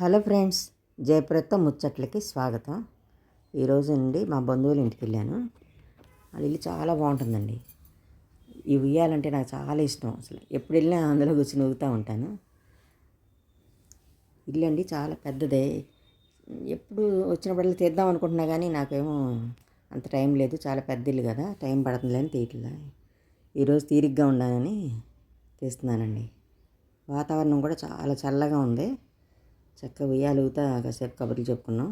Hello friends జయప్రత ముచ్చట్లకి స్వాగతం. ఈరోజు నుండి మా బంధువుల ఇంటికి వెళ్ళాను. వాళ్ళ ఇల్లు చాలా బాగుంటుందండి. ఈ ఉయ్యాలంటే నాకు చాలా ఇష్టం అసలు. ఎప్పుడు వెళ్ళినా అందులో కూర్చొని ఊగుతూ ఉంటాను. ఇల్లు అండి చాలా పెద్దదే. ఎప్పుడు వచ్చినప్పుడు తీద్దాం అనుకుంటున్నా కానీ నాకేమో అంత టైం లేదు. చాలా పెద్ద ఇల్లు కదా టైం పడుతుందని అని ఈరోజు తీరిగ్గా ఉండాలని తీస్తున్నానండి. వాతావరణం కూడా చాలా చల్లగా ఉంది. చక్కగా ఉయ్యాలుగుతా కాసేపు కబుర్లు చెప్పుకున్నాం.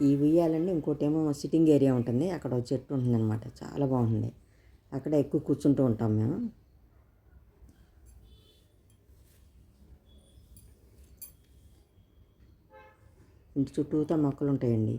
ఈ ఉయ్యాలండి ఇంకోటేమో సిట్టింగ్ ఏరియా ఉంటుంది. అక్కడ ఒక చెట్టు ఉంటుంది అనమాట చాలా బాగుంటుంది. అక్కడ ఎక్కువ కూర్చుంటూ ఉంటాం మేము. ఇంటి చుట్టూతా మొక్కలు ఉంటాయండి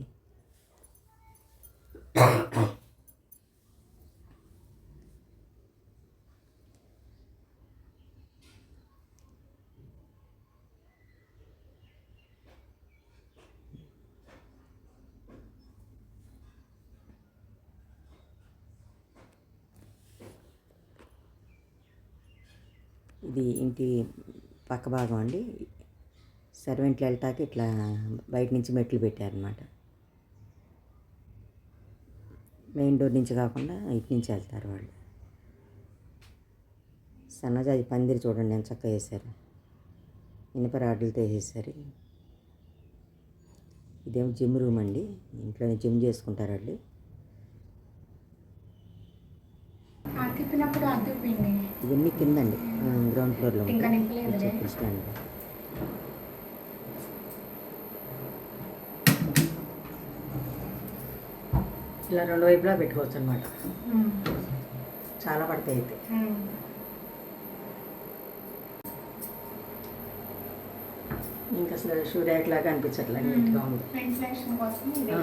ఇది ఇంటి పక్క భాగం అండి. సర్వెంట్లు వెళ్ళటానికి ఇట్లా బయట నుంచి మెట్లు పెట్టారనమాట మెయిన్ డోర్ నుంచి కాకుండా ఇటు నుంచి వెళ్తారు వాళ్ళు. సన్నజాజి పందిరి చూడండి ఎంత చక్కగా వేశారు ఇనుప రాడ్లతో వేసేసారు ఇదేమో జిమ్ రూమ్ అండి. ఇంట్లోనే జిమ్ చేసుకుంటారు వాళ్ళు. ఇవన్నీ కిందండి గ్రౌండ్ ఫ్లోర్లో చెప్పులు స్టాండ్ ఇలా రెండు వైపులా పెట్టుకోవచ్చు అనమాట చాలా పడతాయి అయితే. ఇంకా అసలు షూ ర్యాక్ లాగా అనిపించట్లే నీట్గా ఉంది. వెంటిలేషన్ కోసం ఇది.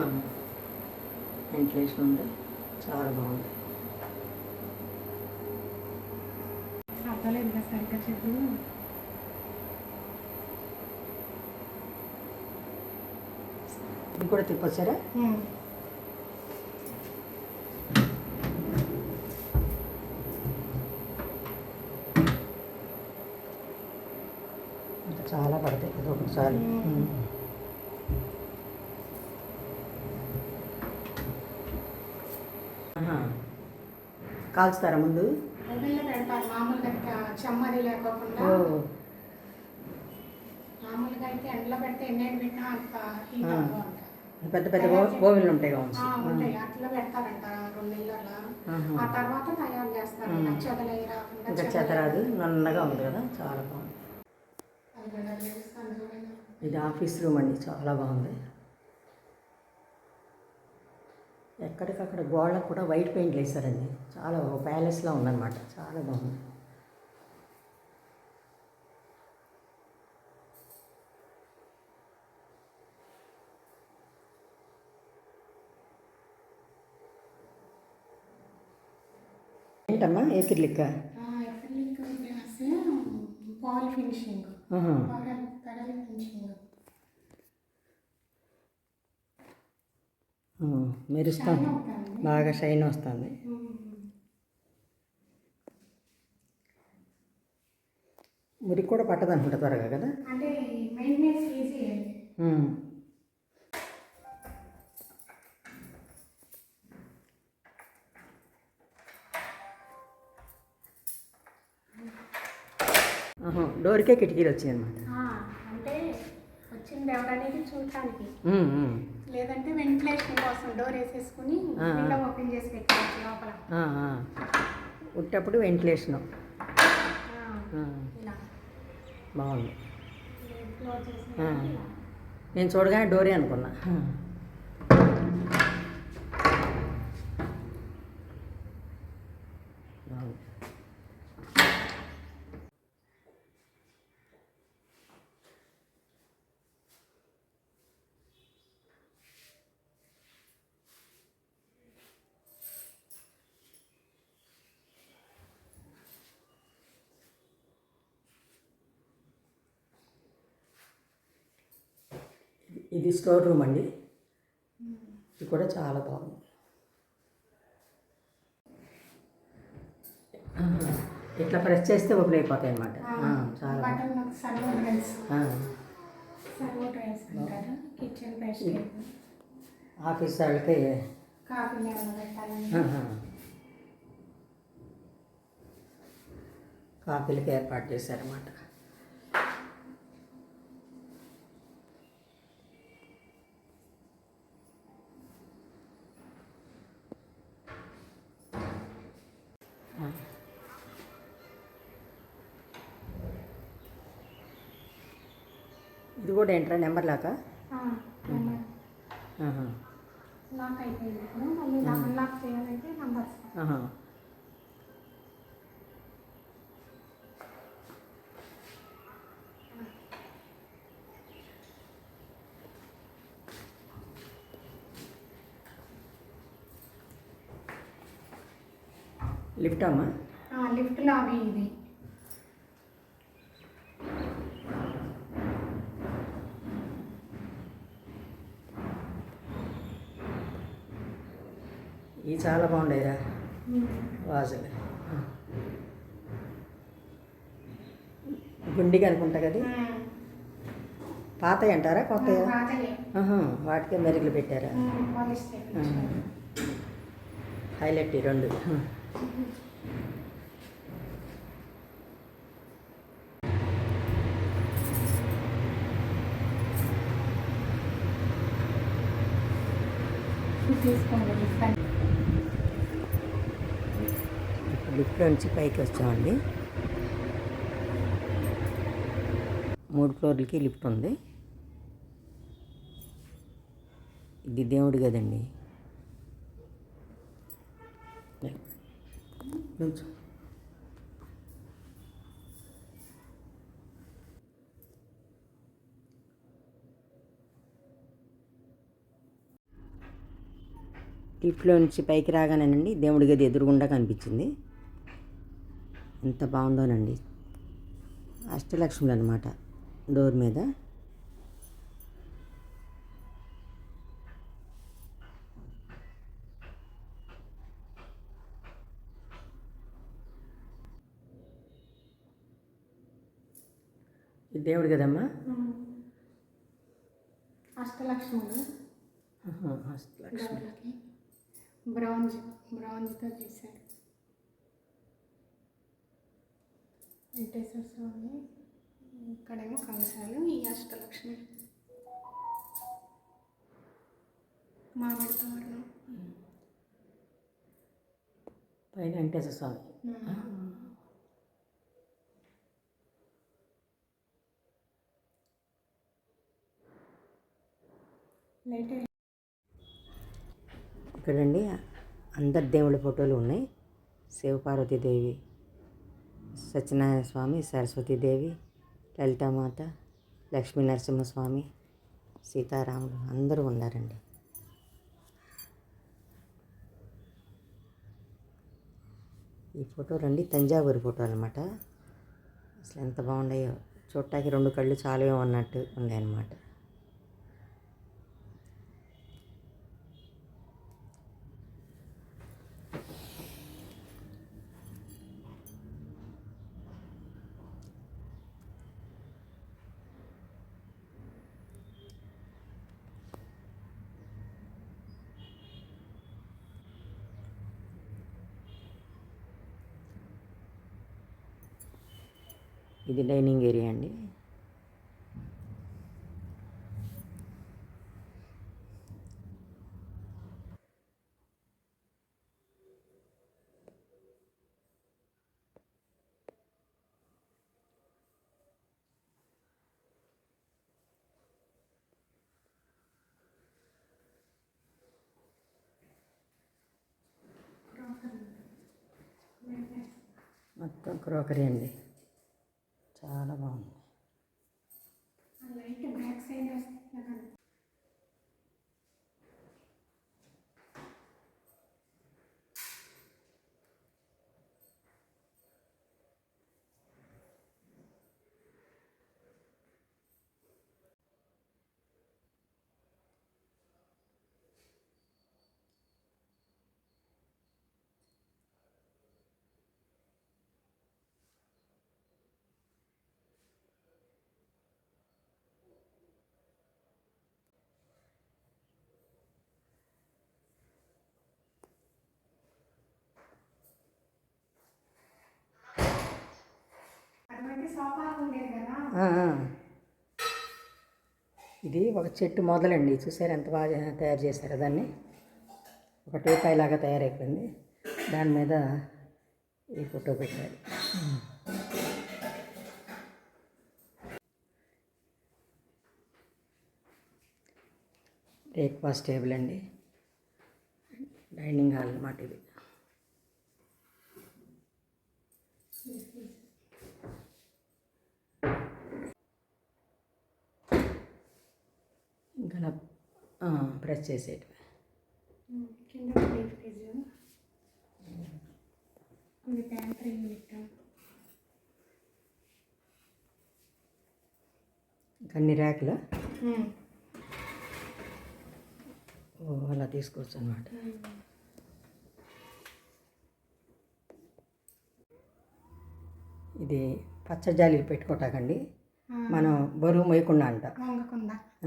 వెంటిలేషన్ ఉంది. చాలా బాగుంది అర్థలేదు కదా సరిగ్గా చెప్పు ఇది కూడా తిప్పొచ్చారా? చాలా పడతాయి. ఇది ఒకటి చాలు. కాల్చుతారా ముందు? ఓవెన్లో పెడతారు మామూలుగా అయితే ఆ చెమ్మరి లేకోకుండా ఓ. మామూలుగా అయితే ఎండలో పెడితే ఎన్నేళ్ళు పెట్టినా అంత హీట్ ఆ. అవ్వదు అంట. పెద్ద పెద్ద ఓవెన్లు ఉంటాయి అట్లా పెడతారంట రెండు నెలల. ఆ తర్వాత తయారు రాకుండా ఇంకా చెతరాదు నన్నగా ఉంది కదా. చాలా బాగుంది. ఇది ఆఫీస్ రూమ్ అండి. చాలా బాగుంది. ఎక్కడికక్కడ గోడలకు కూడా వైట్ పెయింట్లు వేశారండి. చాలా ఒక ప్యాలెస్లా ఉందన్నమాట. చాలా బాగుంది. ఏంటమ్మా? ఏకిర్లిక్క ఆ, ఎక్రిలిక్ గ్లాస్ పాల్ ఫినిషింగ్. పెడల్ ఫినిషింగ్. ఆ, మెరుస్తాం షైన్ అవుతుంది. బాగా షైన్ వస్తుంది. మురికి కూడా పట్టదు అనుకుంటా త్వరగా కదా డోర్కే కిటికీలు వచ్చాయి అనమాట అంటే వచ్చింది ఎవరనేది చూడటానికి. లేదంటే వెంటిలేషన్ కోసం డోర్ వేసేసుకుని. విండో ఓపెన్ చేసి పెట్టుకోవచ్చు లోపల. ఉట్టప్పుడు వెంటిలేషను. బాగుంది. నేను చూడగానే డోరే అనుకున్నా బాగుంది ఇది స్టోర్ రూమ్ అండి. ఇది కూడా చాలా బాగుంది. ఇట్లా ప్రెస్ చేస్తే ఓపెన్ అయిపోతాయి అన్నమాట. ఆ, చాలా ఆఫీస్ వాళ్ళకి. కాఫీలకి ఏర్పాటు చేశారన్నమాట ఆ. ఇది కూడా ఏంట్రా? నెంబర్ లాగా. లాక్ అయిపోయింది ఇప్పుడు. మళ్ళీ అన్లాక్ చేయాలంటే నంబర్స్. లిఫ్ట్ అమ్మా లిఫ్ట్లో అవి ఇది ఇవి చాలా బాగుండేరా వాజులు గుండిగా అనుకుంటా కదా? పాతవి అంటారా? ఆహా, వాటికే మెరుగులు పెట్టారా. హైలైట్ రెండు. తీసుకోండి. లిఫ్ట్ నుంచి పైకి వచ్చామండి. మూడు ఫ్లోర్లకి లిఫ్ట్ ఉంది. ఇది దేవుడు కదండి. లిఫ్ట్లో నుంచి పైకి రాగానేనండి దేవుడి గది ఎదురుగుండా కనిపించింది. ఎంత బాగుందోనండి. అష్టలక్ష్ములు అనమాట డోర్ మీద. దేవుడు కదమ్మా? అష్టలక్ష్ములు. అష్టలక్ష్మి. బ్రాంజ్ బ్రాంజ్తో చేశారు. వెంకటేశ్వర స్వామి ఇక్కడేమో కలశాలు ఈ అష్టలక్ష్మి. మామిడి తోరణం పైన వెంకటేశ్వర స్వామి ఇక్కడండి అందరి దేవుళ్ళ ఫోటోలు ఉన్నాయి. శివపార్వతీదేవి సత్యనారాయణ స్వామి సరస్వతీదేవి లలితామాత లక్ష్మీ నరసింహస్వామి సీతారాములు అందరూ ఉన్నారండి. ఈ ఫోటో రండి తంజావూరు ఫోటో అనమాట అసలు ఎంత బాగున్నాయో చూడటానికి రెండు కళ్ళు చాలా ఉన్నట్టు ఉన్నాయన్నమాట ఇది డైనింగ్ ఏరియా అండి. మొత్తం క్రోకరీ అండి. ఇది ఒక చెట్టు మొదలండి. చూసారు ఎంత బాగా తయారు చేశారు దాన్ని? ఒక టీపాయ్ లాగా తయారైపోయింది. దాని మీద ఈ ఫోటో పెట్టారు. బ్రేక్ఫాస్ట్ టేబుల్ అండి. డైనింగ్ హాల్ అన్నమాట ఇది. ఆ, ప్రెస్ కింద ఇంకా అన్ని ర్యాకులు? అలా తీసుకోవచ్చు అనమాట. ఇది పచ్చజాలీలు పెట్టుకోటాకండి. మనం బరువు మొయ్యకుండా అంట.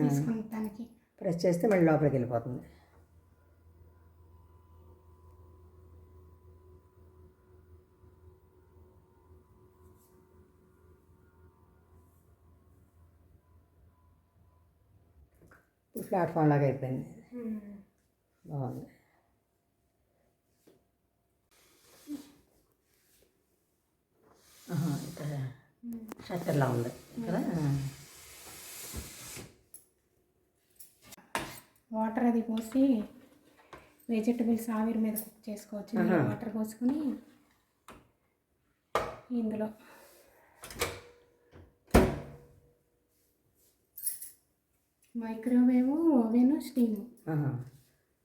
తీసుకుంటానికి. ప్రెస్ చేస్తే మళ్ళీ లోపలికి వెళ్ళిపోతుంది. ప్లాట్ఫామ్ లాగా అయిపోయింది. బాగుంది. ఇక్కడ షట్టర్లా ఉంది. కదా వాటర్ అది పోసి వెజిటబుల్స్ ఆవిరి మీద కుక్ చేసుకోవచ్చు. వాటర్ పోసుకొని ఇందులో మైక్రోవేవ్ ఓవెన్ స్టీమ్.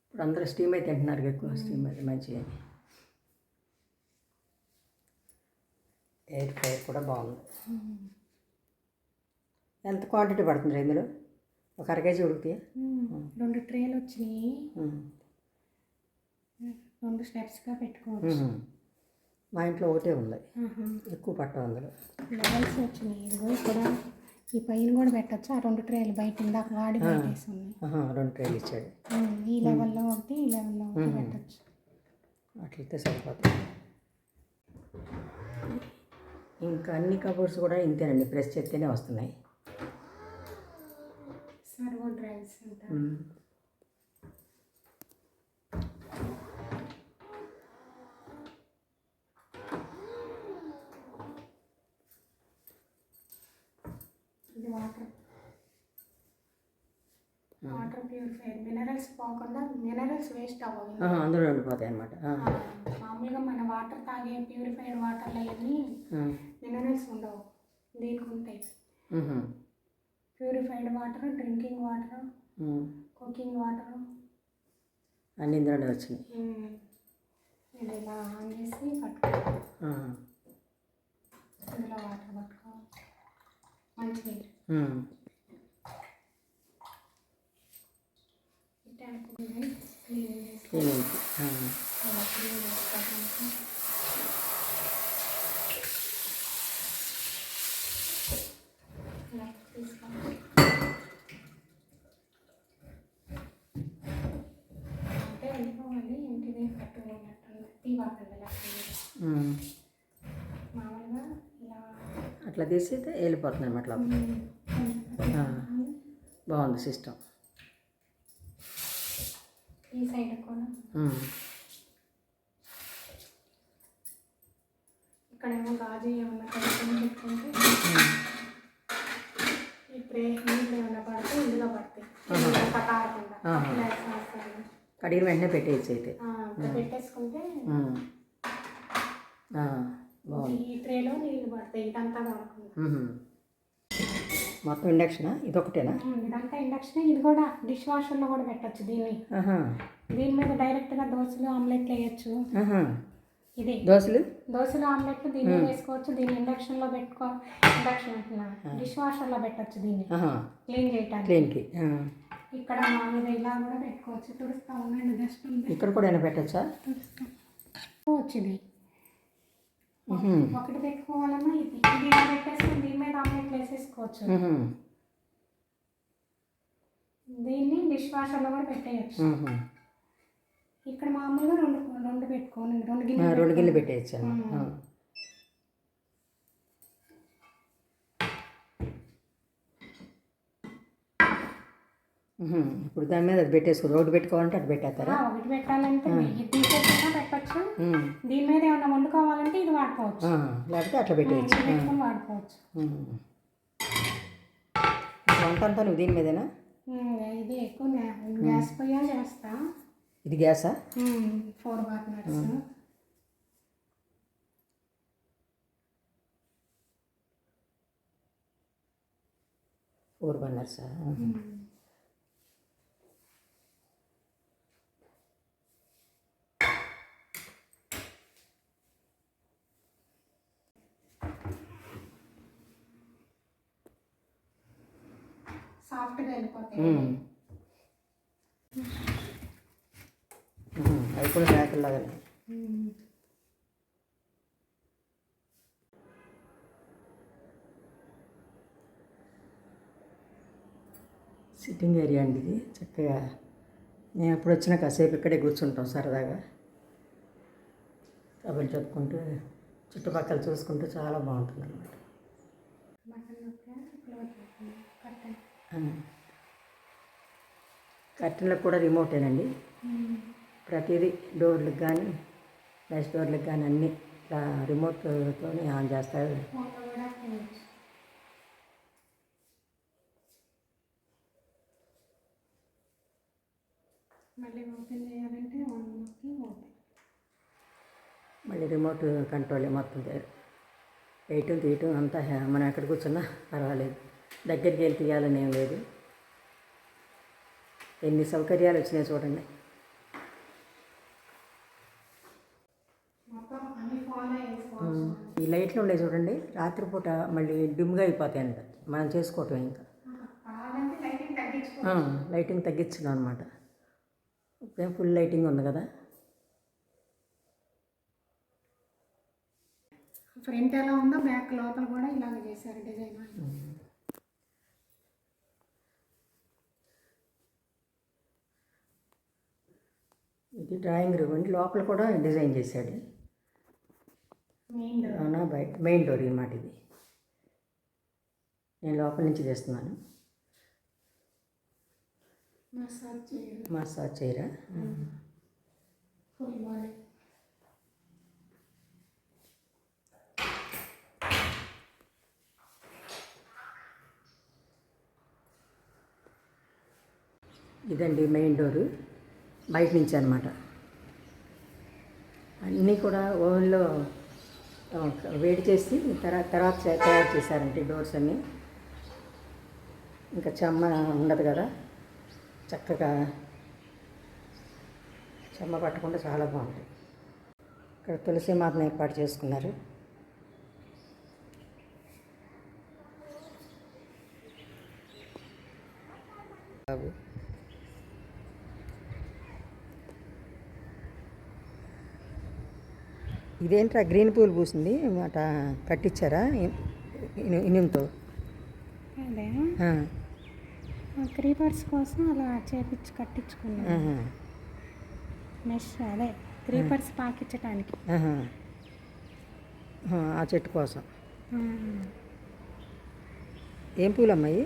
ఇప్పుడు అందరూ స్టీమ్ అయితే తింటున్నారు ఎక్కువ స్టీమ్ అయితే మంచిగా ఎయిర్ ఫ్రైర్ కూడా బాగుంది. ఎంత క్వాంటిటీ పడుతుంది ఇందులో? ఒక అర కేజీ ఉడుకుతాయి రెండు ట్రేలు వచ్చినాయి. రెండు స్టెప్స్గా పెట్టుకోవచ్చు. మా ఇంట్లో ఒకటే ఉంది. ఆహా. ఎక్కువ పట్టం అందులో. లెవెల్స్ వచ్చినాయి. ఇదిగో ఇక్కడ ఈ పైన కూడా పెట్టచ్చు. ఆ రెండు ట్రేలు బయట ఇందాక వాడి ఉన్నాయి రెండు ట్రైలు ఇచ్చాడు. ఈ లెవెల్లో ఒకటి ఈ లెవెల్లో ఒకటి పెట్టచ్చు. అట్లయితే సరిపోతుంది. ఇంకా అన్ని కబోర్డ్స్ కూడా ఇంతేనండి. ప్రెస్ చేస్తేనే వస్తున్నాయి. సర్వో డ్రైవ్స్ అంటారు. ఇది వాటర్ వాటర్ ప్యూరిఫైర్ మినరల్స్ పోకుండా మినరల్స్ వేస్ట్ అవ్వవు అందులో ఉండిపోతాయి అనమాట మామూలుగా మన వాటర్ తాగే ప్యూరిఫైడ్ వాటర్లో అన్నీ మినరల్స్ ఉండవు. దీనికి ఉంటాయి. Purified water drinking water cooking water. అన్ని ఇందులోనే వచ్చినాయి ఇది ఇలా ఆన్ చేసి పట్టుకోవాలి. ఇందులో వాటర్ పట్టుకోవాలి. మంచినీరు. ఉమ్. ఈ ట్యాంక్ ఉంది క్లీన్ చేసి క్లీనింగ్కి. ఆ. అలా క్లీన్ చేసుకోవడానికి ఇలా తీసుకోవాలి అంటే వెళ్ళిపోవాలి ఇంటిది. మామూలుగా ఇలా అట్లా తీసి వెళ్ళిపోతుంది అనమాట. బాగుంది సిస్టమ్. ఈ సైడ్ కూడా. ఇక్కడేమో గాజు ఏమన్నా కలుపుకొని పెట్టుకుంటే నీళ్ళు ఏమన్నా పడితే ఇందులో పడతాయి. ఇందులో కడిగిన వెంటనే పెట్టేయచ్చు అయితే పెట్టేసుకుంటే. మొత్తం ఇండక్షనా? ఇదొకటేనా ఉమ్, ఇదంతా ఇండక్షన్. ఇది కూడా డిష్ వాషర్లో కూడా పెట్టచ్చు దీన్ని. దీని మీద డైరెక్ట్గా దోశలు ఆమ్లెట్లు వేయచ్చు. ఇది. దోశలు? దోశలు ఆమ్లెట్లు దీన్ని వేసుకోవచ్చు. దీన్ని ఇండక్షన్లో పెట్టుకో ఇండక్షన్ అంటున్నా. డిష్ వాషర్లో పెట్టచ్చు దీన్ని. క్లీన్ చేయటానికి. క్లీన్కి. ఇక్కడ మామూలుగా ఇలా కూడా పెట్టుకోవచ్చు. తుడుస్తా ఉండండి ఉంది. ఇక్కడ కూడా ఏమైనా పెట్టచ్చా? తుడుస్తా. వచ్చింది. ఒకటి పెట్టుకోవాలన్నా ఇది ఇది ఇలా పెట్టేసుకొని దీని మీద ఆమ్లెట్ వేసేసుకోవచ్చు. దీన్ని డిష్ వాషర్లో కూడా పెట్టేయచ్చు. ఇక్కడ మామూలుగా రెండు రెండు పెట్టుకోండి రెండు ఆ, గిన్నెలు రెండు గిన్నెలు పెట్టేయచ్చు? ఇప్పుడు దాని మీద అది పెట్టేసుకో. ఒకటి పెట్టుకోవాలంటే అటు పెట్టేస్తారా? ఒకటి పెట్టాలంటే తీసేసినా పెట్టచ్చు. దీని మీద ఏమైనా వండుకోవాలంటే ఇది వాడుకోవచ్చు. లేకపోతే అట్లా పెట్టేయచ్చు. వాడుకోవచ్చు. వంట అంతా నువ్వు దీని మీదేనా? ఇది ఎక్కువ గ్యాస్ పొయ్యా చేస్తా. ఇది గ్యాసా? ఫోర్ బర్నర్స్ ఫోర్ బర్నర్సా సాఫ్ట్గా వెళ్ళిపోతాయి అవి కూడా. సిట్టింగ్ ఏరియా అండి ఇది. చక్కగా నేను ఎప్పుడు వచ్చినా కాసేపు ఇక్కడే కూర్చుంటాం సరదాగా. కబుర్లు చెప్పుకుంటూ చుట్టుపక్కల చూసుకుంటూ చాలా బాగుంటుంది అనమాట కర్టన్లకు కూడా రిమోటేనండి. ప్రతిదీ డోర్లకు కానీ గ్యాస్ డోర్లకు కానీ అన్నీ ఇట్లా రిమోట్తోనే ఆన్ చేస్తారు. మళ్ళీ రిమోట్ కంట్రోల్ మొత్తం. వేయటం తీయటం అంతా మనం ఎక్కడ కూర్చున్నా పర్వాలేదు. దగ్గరికి వెళ్ళి తీయాలని ఏం లేదు. ఎన్ని సౌకర్యాలు వచ్చినాయి చూడండి. ఈ లైట్లు ఉండే చూడండి. రాత్రిపూట మళ్ళీ డిమ్గా అయిపోతాయి అంట. మనం చేసుకోవటం ఇంకా. లైటింగ్ తగ్గించడం అనమాట ఫుల్ లైటింగ్ ఉంది కదా. ఫ్రంట్ ఎలా ఉందో బ్యాక్ లోపల కూడా ఇలాగ చేశారు డిజైన్ ఇది డ్రాయింగ్ రూమ్ అండి. లోపల కూడా డిజైన్ చేశాడు. మెయిన్ డోర్ అవునా? బయట మెయిన్ డోర్ అన్నమాట ఇది. నేను లోపల నుంచి చేస్తున్నాను. మసాజ్ చేయరా? ఇదండి మెయిన్ డోరు. బయట నుంచి అనమాట అన్నీ కూడా ఓవెన్లో వేడి చేసి తర్వాత తర్వాత తయారు చేశారంటే డోర్స్ అన్నీ. ఇంకా చెమ్మ ఉండదు కదా. చక్కగా చెమ్మ పట్టకుండా చాలా బాగుంటాయి. ఇక్కడ తులసి మాతను ఏర్పాటు చేసుకున్నారు. బాబు. ఇదేంట్రా గ్రీన్ పూలు పూసింది? మాట కట్టించారా ఇనుముతో? అదే. క్రీపర్స్ కోసం అలా చేపించి కట్టించుకున్నాను. ఆహా, మెష్ అదే క్రీపర్స్ పాకించడానికి. ఆ, చెట్టు కోసం. ఏం పూలు అమ్మాయి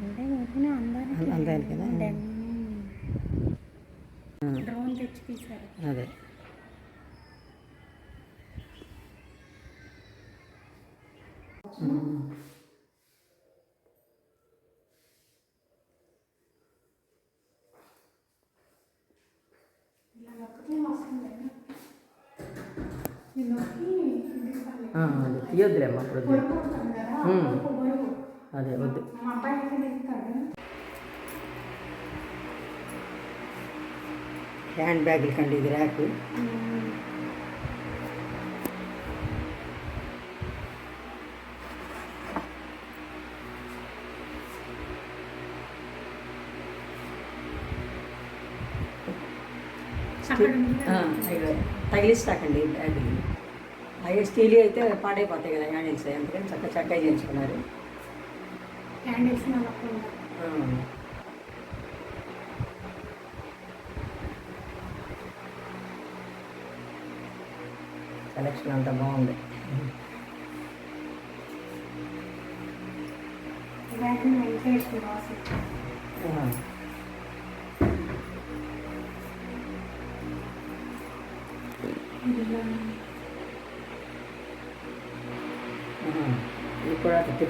అంటే ఊరికనే అందానికి? డ్రోన్ తెచ్చి తీశారు. అదే ఇలా నొక్కితే వస్తుంది ఇది నొక్కి తీసుకోవాలి. ఆ, అది తీయొద్దులేమ్మా అప్పుడు అదే వద్దు. హ్యాండ్ బ్యాగులు కండి ఇది ర్యాక్. తగిలిస్తాకండి బ్యాగులు అవి స్టీల్ అయితే పాడైపోతాయి కదా హ్యాండిల్స్ అందుకని చక్క చక్కగా చేయించుకున్నారు. హ్యాండిల్స్. కలెక్షన్ అంతా బాగుంది. బ్యాగ్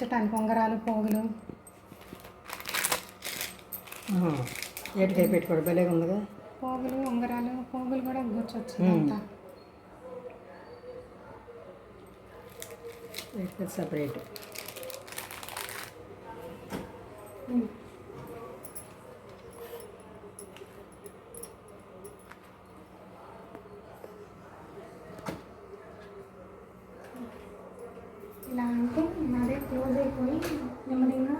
ముచ్చటానికి ఉంగరాలు పోగులు. ఆహా. ఏటికాయ పెట్టుకోవడం భలేగా ఉందిగా. పోగులు ఉంగరాలు పోగులు కూడా కూర్చోవచ్చు మ్మ్. అంతా. సపరేట్ ఇలా అంటే అదే క్లోజ్ అయిపోయి నెమ్మదిగా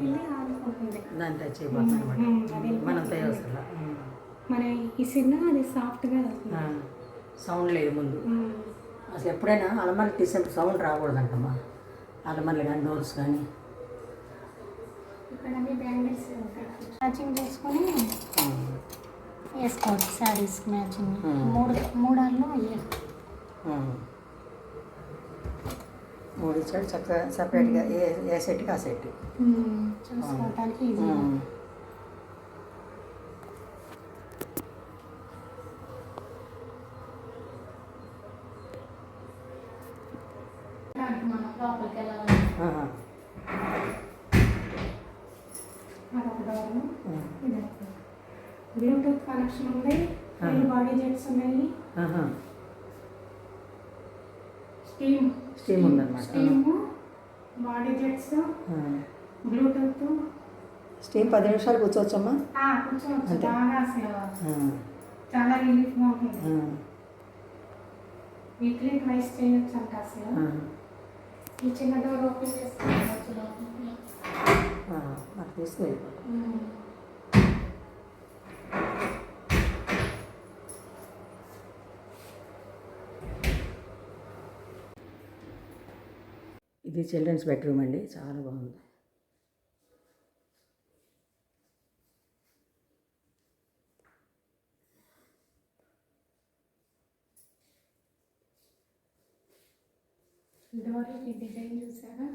వెళ్ళి ఆడుకుంటుంది. దాని టచ్ మనం తయారు మన ఇసిన అది సాఫ్ట్గా సౌండ్ లేదు ముందు. అసలు ఎప్పుడైనా అలమర్లు తీసినప్పుడు సౌండ్ రాకూడదంటమ్మా. అలమర్లు కానీ డోర్స్ కానీ ఇక్కడ అన్ని బ్యాంగిల్స్ మ్యాచింగ్ చేసుకొని వేసుకోవచ్చు శారీస్ మ్యాచింగ్. మూడు మూడాల్లో ఇవి మూడు ఇచ్చాడు చక్కగా సపరేట్గా ఏ ఏ సెట్కి ఆ సెట్. బ్లూటూత్ కనెక్షన్ ఉంది. బాడీ జెట్స్ ఉన్నాయి. స్టీమ్ స్టీమ్ ఉందన్నమాట. Steam body jets Bluetooth. Steam పది నిమిషాలు కూర్చోవచ్చమ్మా? కూర్చోవచ్చు. బాగా అసలు చాలా రిలీఫ్గా ఉంటుంది. వీక్లీ ట్వైస్ చేయొచ్చు అంట అసలు ఈ చిన్న డోర్ ఓపెన్ లోపలికి. ఇది చిల్డ్రన్స్ బెడ్రూమ్ అండి చాలా బాగుంది. డిజైన్ చూసారా?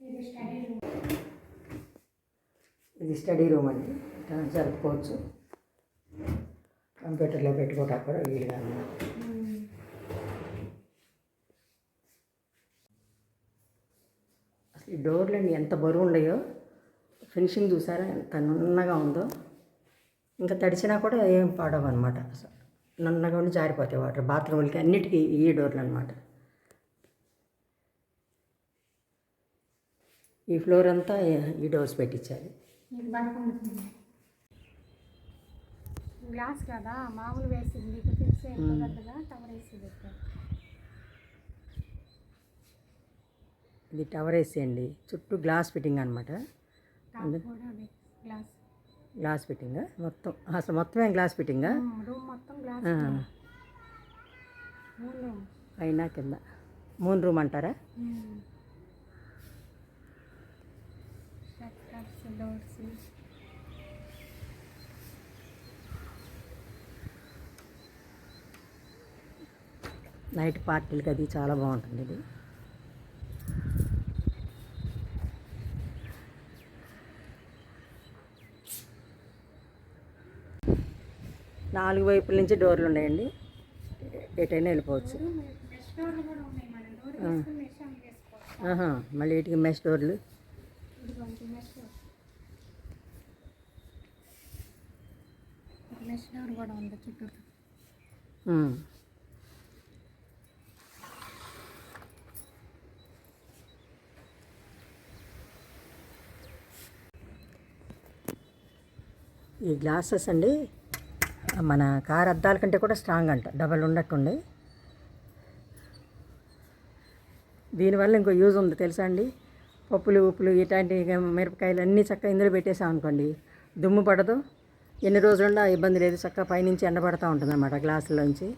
ఇది స్టడీ రూమ్. ఇది స్టడీ రూమ్ అండి జరుపుకోవచ్చు. కంప్యూటర్లో పెట్టుకోవడానికి కూడా వీలుగా ఉంది అసలు ఈ డోర్లు అండి ఎంత బరువు ఉన్నాయో ఫినిషింగ్ చూసారా? ఎంత నున్నగా ఉందో. ఇంకా తడిచినా కూడా ఏం పాడవు అనమాట అసలు నున్నగా ఉండి జారిపోతాయి వాటర్. బాత్రూమ్లకి అన్నిటికీ ఈ డోర్లు అనమాట ఈ ఫ్లోర్ అంతా ఈ డోర్స్ పెట్టించాలి గ్లాస్ కదా మామూలు వేసింది. ఇక ఫిక్స్ అయిపోతుందిగా టవర్ వేసి పెట్టారు. ఇది టవర్ ఏసీ అండి. చుట్టూ గ్లాస్ ఫిట్టింగ్ అనమాట గ్లాస్. గ్లాస్ ఫిట్టింగ్ మొత్తం. అసలు మొత్తమే గ్లాస్ ఫిట్టింగా? రూమ్ మొత్తం గ్లాస్ మూడు రూమ్. పైన కింద. మూన్ రూమ్ అంటారా? డోర్స్ నైట్ పార్టీలకి అది చాలా బాగుంటుంది ఇది. నాలుగు వైపుల నుంచి డోర్లు ఉన్నాయండి. ఎటైనా వెళ్ళిపోవచ్చు. మళ్ళీ వీటికి మెష్ డోర్లు. మెష్ డోర్ కూడా ఉంది చుట్టూ ఈ గ్లాసెస్ అండి మన కార్ అద్దాల కంటే కూడా స్ట్రాంగ్ అంట. డబల్ ఉన్నట్టుండి. దీనివల్ల ఇంకో యూజ్ ఉంది తెలుసా అండి? పప్పులు ఉప్పులు ఇట్లాంటి మిరపకాయలు అన్నీ చక్కగా ఇందులో పెట్టేసాం అనుకోండి దుమ్ము పడదు. ఎన్ని రోజులున్నా ఇబ్బంది లేదు చక్కగా పైనుంచి ఎండబడతా ఉంటుంది అనమాట గ్లాసులోంచి.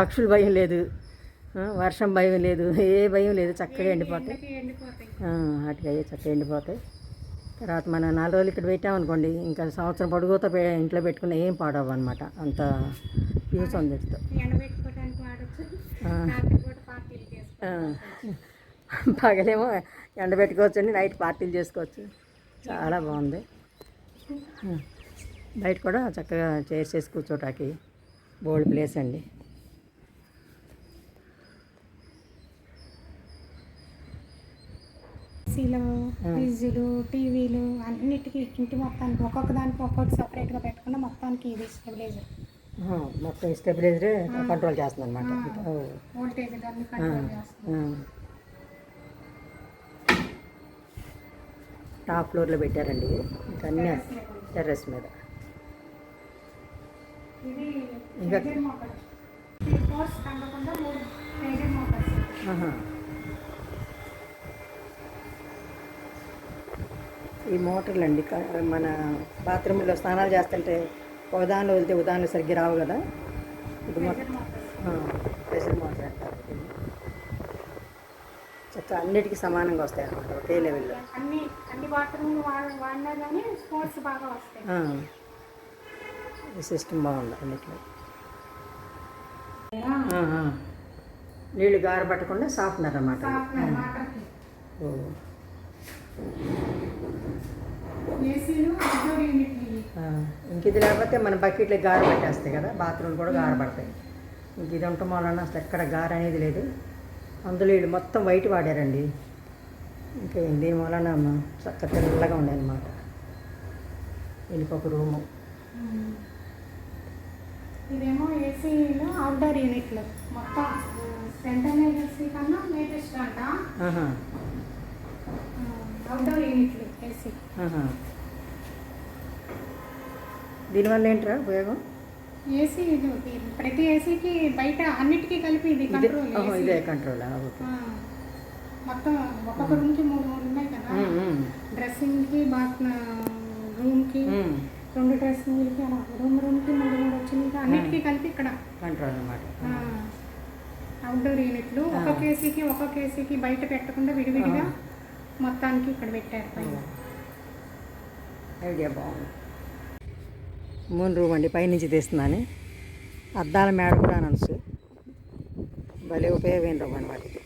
పక్షుల భయం లేదు. వర్షం భయం లేదు. ఏ భయం లేదు చక్కగా ఎండిపోతాయి. అయ్యే చక్కగా ఎండిపోతాయి. తర్వాత మనం నాలుగు రోజులు ఇక్కడ పెట్టామనుకోండి ఇంకా సంవత్సరం పొడుగుతో ఇంట్లో పెట్టుకున్న ఏం పాడవు అనమాట అంత యూస్ ఉంది. పగలేమో ఎండబెట్టుకోవచ్చండి నైట్ పార్టీలు చేసుకోవచ్చు. చాలా బాగుంది. బయట కూడా చక్కగా చైర్స్ వేసి కూర్చోటానికి బోల్డ్ ప్లేస్ అండి. ఏసీలు ఫ్రిడ్జ్లు టీవీలు అన్నిటికీ ఇంటి మొత్తానికి ఒక్కొక్క దానికి ఒక్కొక్కటి సపరేట్గా పెట్టుకున్న మొత్తానికి ఇది స్టెబిలైజర్ మొత్తం స్టెబిలైజరే కంట్రోల్ చేస్తుంది అనమాట వోల్టేజ్ అన్ని కంట్రోల్ చేస్తుంది. టాప్ ఫ్లోర్లో పెట్టారండి. ఇవి. ఇంకా అన్నీ టెర్రస్ మీద. ఇంకా- ఈ మోటార్లు అండి మన బాత్రూంలో స్నానాలు చేస్తుంటే ఉదాహరణలో వెళ్తే ఉదాహరణలు సరిగ్గా రావు కదా. ఇది ప్రెషర్ మోటార్. అంటారు అన్నిటికీ సమానంగా వస్తాయి అన్నమాట ఒకే లెవెల్లో. అన్ని అన్ని బాత్రూమ్లు వాడ వాడినా కానీ స్పోర్ట్స్ బాగా వస్తాయి. ఆ. ఈ సిస్టమ్ బాగుంది అన్నిట్లో. నీళ్ళు గారబట్టకుండా సాఫ్ట్నర్ అన్నమాట. ఓ. ఏసీలు అవుట్డోర్ యూనిట్లు ఇవి. ఆ, ఇంక ఇది లేకపోతే మన బకెట్లో గార పట్టేస్తాయి కదా బాత్రూమ్ కూడా గార పడతాయి. ఇంక ఇది ఉండటం వలన అసలు ఎక్కడ గార అనేది లేదు. అందులో వీళ్ళు మొత్తం వైట్ వాడారండి. ఇంకా దీని వలన చక్క తెల్లగా ఉండేదన్నమాట వెళ్ళిపోక రూము. ఇదేమో ఏసీలో అవుట్డోర్ యూనిట్లు. మొత్తం సెంట్రల్ ఏసీ కన్నా లేటెస్ట్ అంట ఆహా, అవుట్డోర్ యూనిట్లు ఏసీ ఆహా. దీనివల్ల ఏంట్రా ఉపయోగం? ఏసీ ప్రతి ఏసీకి బయట అన్నిటికీ కలిపి ఇది కంట్రోల్. ఇదే కంట్రోల్ మొత్తం ఒక్కొక్క రూమ్కి మూడు మూడు ఉన్నాయి కదా. డ్రెస్సింగ్కి బాత్ రూమ్కి. రెండు డ్రెస్సింగ్లకి అలా. రూమ్ రూమ్కి మూడు మూడు వచ్చింది అన్నిటికీ కలిపి ఇక్కడ. కంట్రోల్ అనమాట అవుట్డోర్ యూనిట్లు ఒక్కొక్క ఏసీకి ఒక్కొక్క ఏసీకి బయట పెట్టకుండా విడివిడిగా మొత్తానికి ఇక్కడ పెట్టారు పైన. ఐడియా బాగుంది. మూన్ రూమ్ అండి పైనుంచి తీస్తున్నాను. అద్దాల మేడ కూడా అనొచ్చు. భలే ఉపయోగమైన రూమ్ అనమాట ఇది.